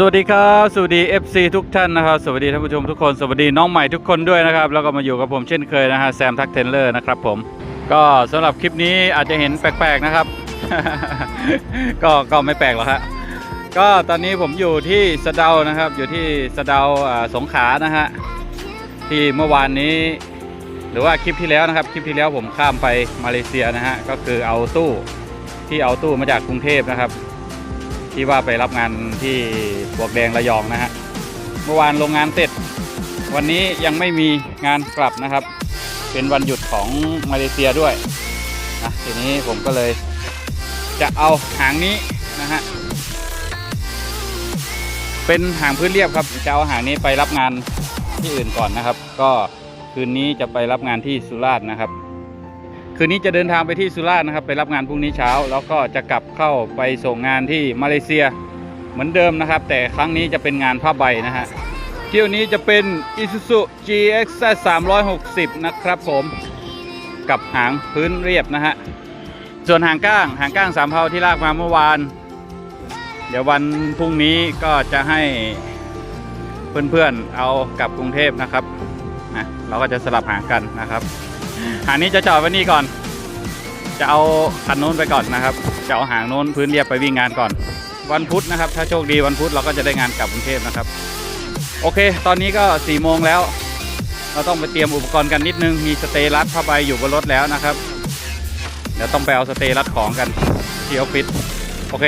สวัสดีครับ สวัสดี FC ทุกท่านนะครับ สวัสดีท่านผู้ชมทุกคน สวัสดีน้องใหม่ทุกคนด้วยนะครับ แล้วก็มาอยู่กับผมเช่นเคยนะฮะแซมทักเทนเลอร์นะครับผม ก็สำหรับคลิปนี้อาจจะเห็นแปลกๆนะครับ ก็ก็ไม่แปลกหรอกครับก็ตอนนี้ผมอยู่ที่สะเดานะครับ อยู่ที่สะเดาสงขานะฮะที่เมื่อวานนี้ หรือว่าคลิปที่แล้วนะครับ คลิปที่แล้วผมข้ามไปมาเลเซียนะฮะก็คือเอาตู้ที่เอาตู้มาจากกรุงเทพนะครับ ที่ว่าไปรับงานที่บวกแดงระยองนะฮะเมื่อวานโรงงานเสร็จ วันนี้ยังไม่มีงานกลับนะครับ เป็นวันหยุดของมาเลเซียด้วยนะทีนี้ผมก็เลยจะเอาหางนี้นะฮะเป็นหางพื้นเรียบครับจะเอาหางนี้ไปรับงานที่อื่นก่อนนะครับ ก็คืนนี้จะไปรับงานที่สุราษฎร์นะครับ คืนนี้จะเดินทางไปที่สุราษฎร์นะครับ ไปรับงานพรุ่งนี้เช้า แล้วก็จะกลับเข้าไปส่งงานที่มาเลเซียเหมือนเดิมนะครับ แต่ครั้งนี้จะเป็นงานผ้าใบนะฮะเที่ยวนี้จะเป็น Isuzu GX 360 นะครับผม กับหางพื้นเรียบนะฮะ ส่วนหางก้าง หางก้างสามเพาที่ลากมาเมื่อวาน เดี๋ยววันพรุ่งนี้ก็จะให้เพื่อนๆเอากลับกรุงเทพนะครับนะเราก็จะสลับหางกันนะครับ หางนี้จะจอดไว้นี่ก่อน จะเอาคันนู้นไปก่อนนะครับ จะเอาหางโน้นพื้นเรียบไปวิ่งงานก่อน วันพุธนะครับ ถ้าโชคดีวันพุธเราก็จะได้งานกลับกรุงเทพนะครับ โอเค ตอนนี้ก็4ี่โมงแล้ว เราต้องไปเตรียมอุปกรณ์กันนิดนึง มีสเตย์รัดผ้าใบอยู่บนรถแล้วนะครับ เดี๋ยวต้องไปเอาสเตย์รัดของกันที่ออฟฟิศ โอเค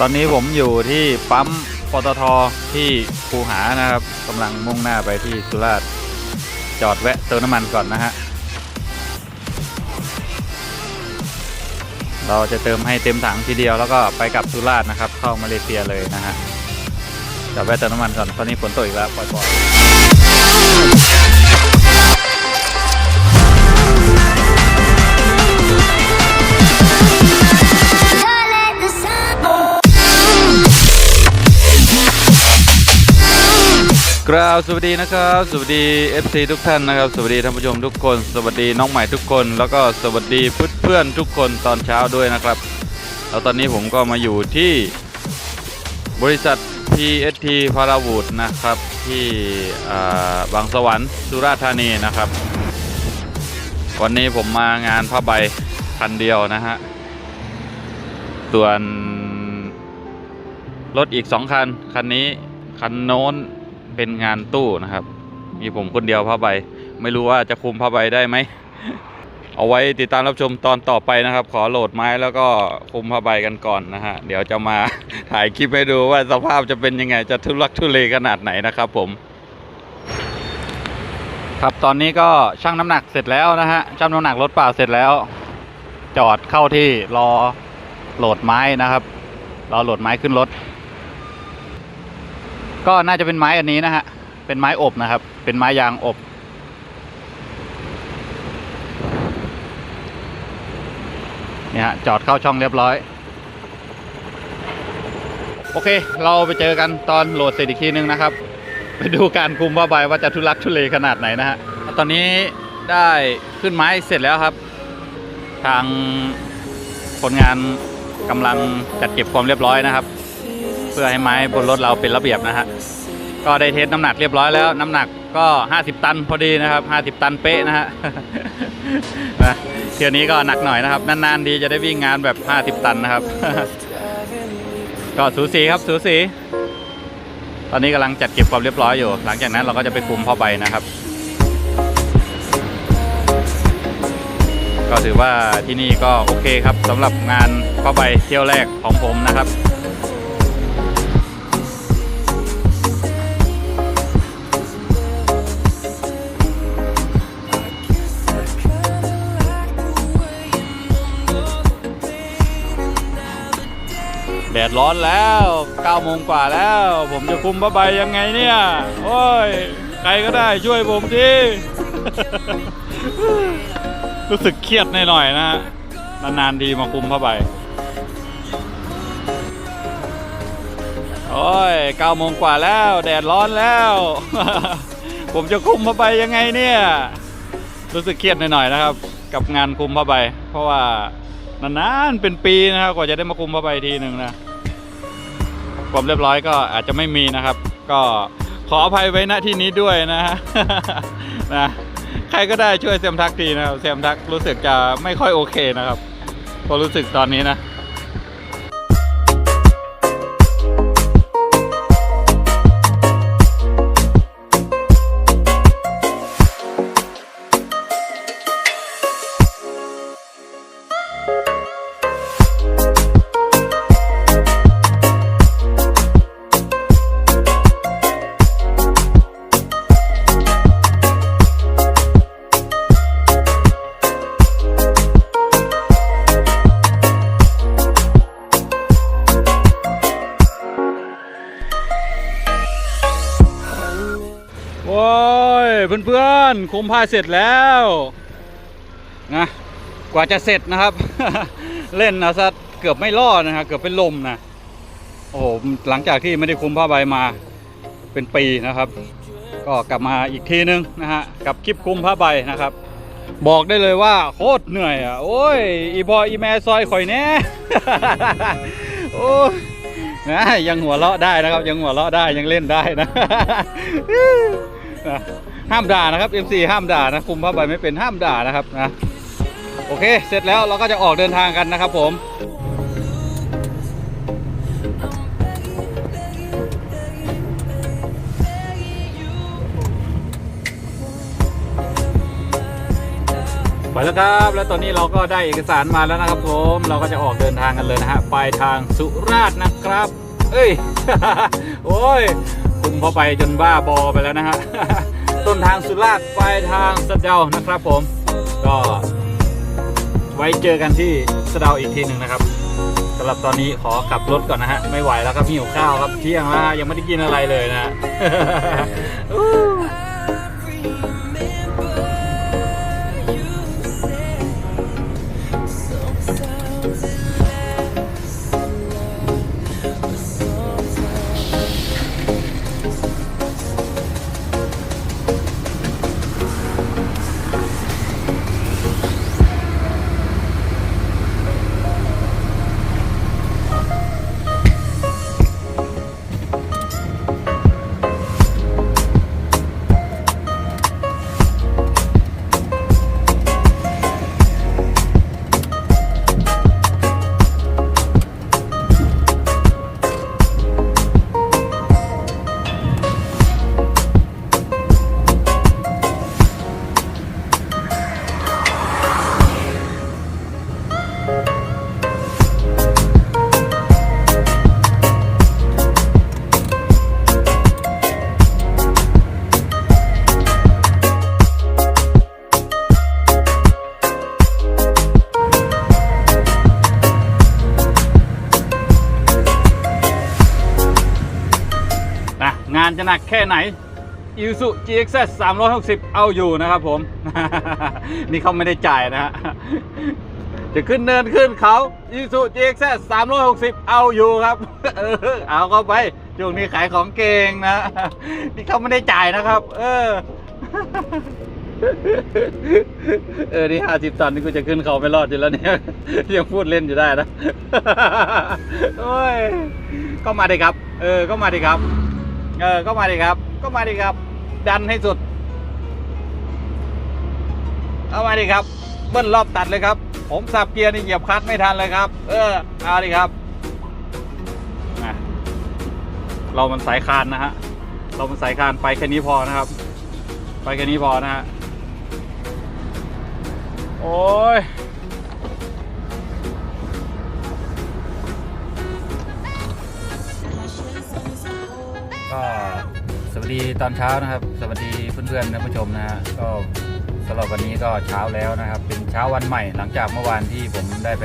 ตอนนี้ผมอยู่ที่ปั๊มปตทที่คูหานะครับกำลังมุ่งหน้าไปที่สุราษฎร์จอดแวะเติมน้ำมันก่อนนะฮะเราจะเติมให้เต็มถังทีเดียวแล้วก็ไปกลับสุราษฎร์นะครับ เข้ามาเลเซียเลยนะฮะจอดแวะเติมน้ำมันก่อนตอนนี้ฝนตกอีกแล้วปล่อยๆาบสวัสดีนะครับ สวัสดี FC ทุกท่านนะครับ สวัสดีท่านผู้ชมทุกคน สวัสดีน้องใหม่ทุกคน แล้วก็สวัสดีเพื่อนๆทุกคนตอนเช้าด้วยนะครับ แล้วตอนนี้ผมก็มาอยู่ที่บริษัท PST พาราวูดนะครับที่บางสวรรค์สุราษฎร์ธานีนะครับ วันนี้ผมมางานผ้าใบคันเดียวนะฮะ ส่วนรถอีกสองคัน คันนี้คันโน้น เป็นงานตู้นะครับ มีผมคนเดียวผ้าใบ ไม่รู้ว่าจะคุมผ้าใบได้ไหม เอาไว้ติดตามรับชมตอนต่อไปนะครับ ขอโหลดไม้แล้วก็คุมผ้าใบกันก่อนนะฮะ เดี๋ยวจะมาถ่ายคลิปให้ดูว่าสภาพจะเป็นยังไง จะทุลักทุเลขนาดไหนนะครับ ผม ครับตอนนี้ก็ชั่งน้ำหนักเสร็จแล้วนะฮะ ชั่งน้ำหนักรถเปล่าเสร็จแล้ว จอดเข้าที่รอโหลดไม้นะครับ รอโหลดไม้ขึ้นรถ ก็น่าจะเป็นไม้อันนี้นะฮะ เป็นไม้อบนะครับ เป็นไม้ยางอบ เนี่ยฮะจอดเข้าช่องเรียบร้อย โอเค เราไปเจอกันตอนโหลดเสร็จอีกทีนึงนะครับ ไปดูการคุมผ้าใบว่าจะทุลักทุเลขนาดไหนนะฮะ ตอนนี้ได้ขึ้นไม้เสร็จแล้วครับ ทางคนงานกำลังจัดเก็บความเรียบร้อยนะครับ เพื่อให้ไม้บนรถเราเป็นระเบียบนะฮะ ก็ได้เทสน้ำหนักเรียบร้อยแล้ว น้ำหนักก็ 50 ตันพอดีนะครับ 50 ตันเป๊ะนะฮะเที่ยวนี้ก็หนักหน่อยนะครับ นานๆดีจะได้วิ่งงานแบบ 50 ตันนะครับ ก็สูสีครับสูสี ตอนนี้กำลังจัดเก็บความเรียบร้อยอยู่ หลังจากนั้นเราก็จะไปคุมผ้าใบนะครับ ก็ถือว่าที่นี่ก็โอเคครับสำหรับงานผ้าใบเที่ยวแรกของผมนะครับ ร้อนแล้ว9โมงกว่าแล้ว ผมจะคุมผ้าใบยังไงเนี่ย โอ้ย ใครก็ได้ช่วยผมที รู้สึกเครียดหน่อยๆนะฮะนานๆดีมาคุมผ้าใบ โอ้ย9โมงกว่าแล้ว แดดร้อนแล้ว ผมจะคุมผ้าใบยังไงเนี่ย รู้สึกเครียดหน่อยๆนะครับ กับงานคุมผ้าใบ เพราะว่านานๆเป็นปีนะครับกว่าจะได้มาคุมผ้าใบทีหนึ่งนะ ความเรียบร้อยก็อาจจะไม่มีนะครับ ก็ขออภัยไว้ณที่นี้ด้วยนะฮะนะใครก็ได้ช่วยเซมทักทีนะครับเซมทักรู้สึกจะไม่ค่อยโอเคนะครับพอรู้สึกตอนนี้นะ เพื่อนๆคุมผ้าเสร็จแล้วนะกว่าจะเสร็จนะครับ เล่นนะซะเกือบไม่รอดนะฮะเกือบเป็นลมนะโอ้โหหลังจากที่ไม่ได้คุมผ้าใบมาเป็นปีนะครับ ก็กลับมาอีกทีนึงนะฮะกับคลิปคุมผ้าใบนะครับ บอกได้เลยว่าโคตรเหนื่อยอะโอ้ยอีพออีแม่ซอยข่อยแน่โอ้ยนะยังหัวเราะได้นะครับ ยังหัวเราะได้ยังเล่นได้นะ ห้ามด่านะครับ MC ห้ามด่านะคุมผ้าใบไม่เป็นห้ามด่านะครับนะโอเค เสร็จแล้วเราก็จะออกเดินทางกันนะครับผมไปแล้วครับ แล้วตอนนี้เราก็ได้เอกสารมาแล้วนะครับผม เราก็จะออกเดินทางกันเลยนะฮะ ไปทางสุราษฎร์นะครับ เอ้ย โอ้ยคุมเข้าไปจนบ้าบอไปแล้วนะฮะางสุราษฎร์ไปทางสะเดานะครับผม ก็ไว้เจอกันที่สะเดาอีกทีหนึ่งนะครับสำหรับตอนนี้ขอกลับรถก่อนนะฮะ ไม่ไหวแล้วครับหิวข้าวครับเที่ยงแล้วยังไม่ได้กินอะไรเลยนะ หนักแค่ไหน i s u GXS 360 เอาอยู่นะครับผม นี่เขาไม่ได้จ่ายนะฮะ จะขึ้นเนินขึ้นเขาอีซูจีเอ็กซ์สามร้อยหกสิบเอาอยู่ครับ เออ เอาเข้าไปช่วงนี้ขายของเก่งนะ นี่เขาไม่ได้จ่ายนะครับ เออ เออ นี่ห้าสิบตันนี่กูจะขึ้นเขาไม่รอดอยู่แล้วเนี่ย ยังพูดเล่นอยู่ได้นะ โอ้ย ก็มาดิครับ เออ ก็มาดิครับ เออ ก็มาดิครับ ก็มาดิครับ ดันให้สุด เอามาดิครับ เบิ้ลรอบตัดเลยครับ ผมสับเกียร์นี่เหยียบคลัตช์ไม่ทันเลยครับ เออ เอาดิครับ เรามันสายคานนะฮะ เรามันสายคานไปแค่นี้พอนะครับ ไปแค่นี้พอนะฮะ โอ้ย ก็สวัสดีตอนเช้านะครับ สวัสดีเพื่อนๆท่านผู้ชมนะฮะก็สำหรับวันนี้ก็เช้าแล้วนะครับ เป็นเช้าวันใหม่หลังจากเมื่อวานที่ผมได้ไป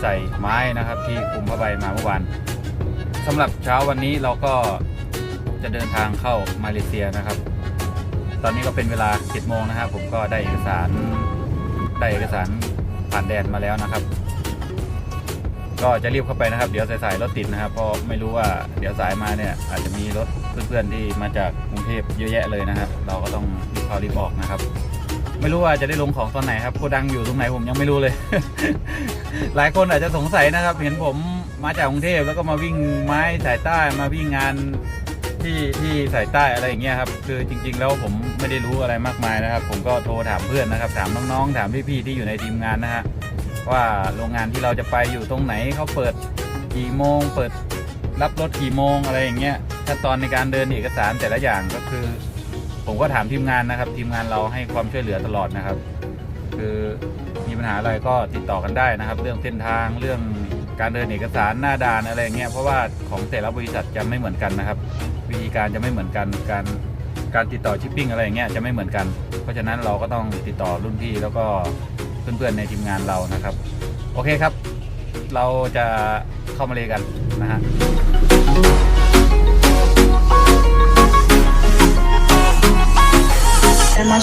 ใส่ไม้นะครับ ที่คุมผ้าใบมาเมื่อวานสำหรับเช้าวันนี้เราก็จะเดินทางเข้ามาเลเซียนะครับ ตอนนี้ก็เป็นเวลา7โมงนะครับ ผมก็ได้เอกสารได้เอกสารผ่านแดนมาแล้วนะครับ ก็จะรีบเข้าไปนะครับ เดี๋ยวสายๆรถติดนะครับเพราะไม่รู้ว่าเดี๋ยวสายมาเนี่ยอาจจะมีรถเพื่อนๆที่มาจากกรุงเทพเยอะแยะเลยนะครับ เราก็ต้องรีบเข้ารีบออกนะครับ ไม่รู้ว่าจะได้ลงของตอนไหนครับโกดังอยู่ตรงไหนผมยังไม่รู้เลย หลายคนอาจจะสงสัยนะครับ เห็นผมมาจากกรุงเทพแล้วก็มาวิ่งไม้สายใต้มาวิ่งงานที่ที่สายใต้อะไรอย่างเงี้ยครับคือจริง ๆ แล้วผมไม่ได้รู้อะไรมากมายนะครับ ผมก็โทรถามเพื่อนนะครับ ถามน้องๆถามพี่ๆที่อยู่ในทีมงานนะฮะ ว่าโรงงานที่เราจะไปอยู่ตรงไหนเขาเปิดกี่โมง เปิดรับรถกี่โมงอะไรอย่างเงี้ยขั้นตอนในการเดินเอกสารแต่ละอย่างก็คือ ผมก็ถามทีมงานนะครับ ทีมงานเราให้ความช่วยเหลือตลอดนะครับ คือมีปัญหาอะไรก็ติดต่อกันได้นะครับ เรื่องเส้นทางเรื่องการเดินเอกสารหน้าด่านอะไรเงี้ยเพราะว่าของแต่ละบริษัทจะไม่เหมือนกันนะครับ วิธีการจะไม่เหมือนกันการการติดต่อชิปปิ้งอะไรเงี้ยจะไม่เหมือนกัน เพราะฉะนั้นเราก็ต้องติดต่อรุ่นพี่แล้วก็ เพื่อนๆในทีมงานเรานะครับ โอเคครับ เราจะเข้ามาเลยกันนะฮะ And my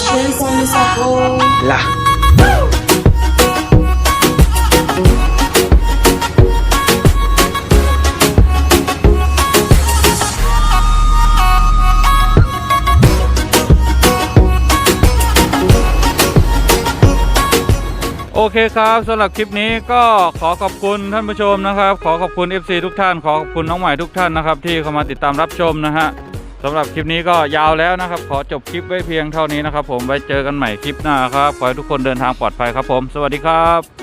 โอเคครับสำหรับคลิปนี้ก็ขอขอบคุณท่านผู้ชมนะครับ ขอขอบคุณ FC ทุกท่าน ขอขอบคุณน้องใหม่ทุกท่านนะครับที่เข้ามาติดตามรับชมนะฮะสำหรับคลิปนี้ก็ยาวแล้วนะครับ ขอจบคลิปไว้เพียงเท่านี้นะครับ ผมไว้เจอกันใหม่คลิปหน้าครับขอให้ทุกคนเดินทางปลอดภัยครับผม สวัสดีครับ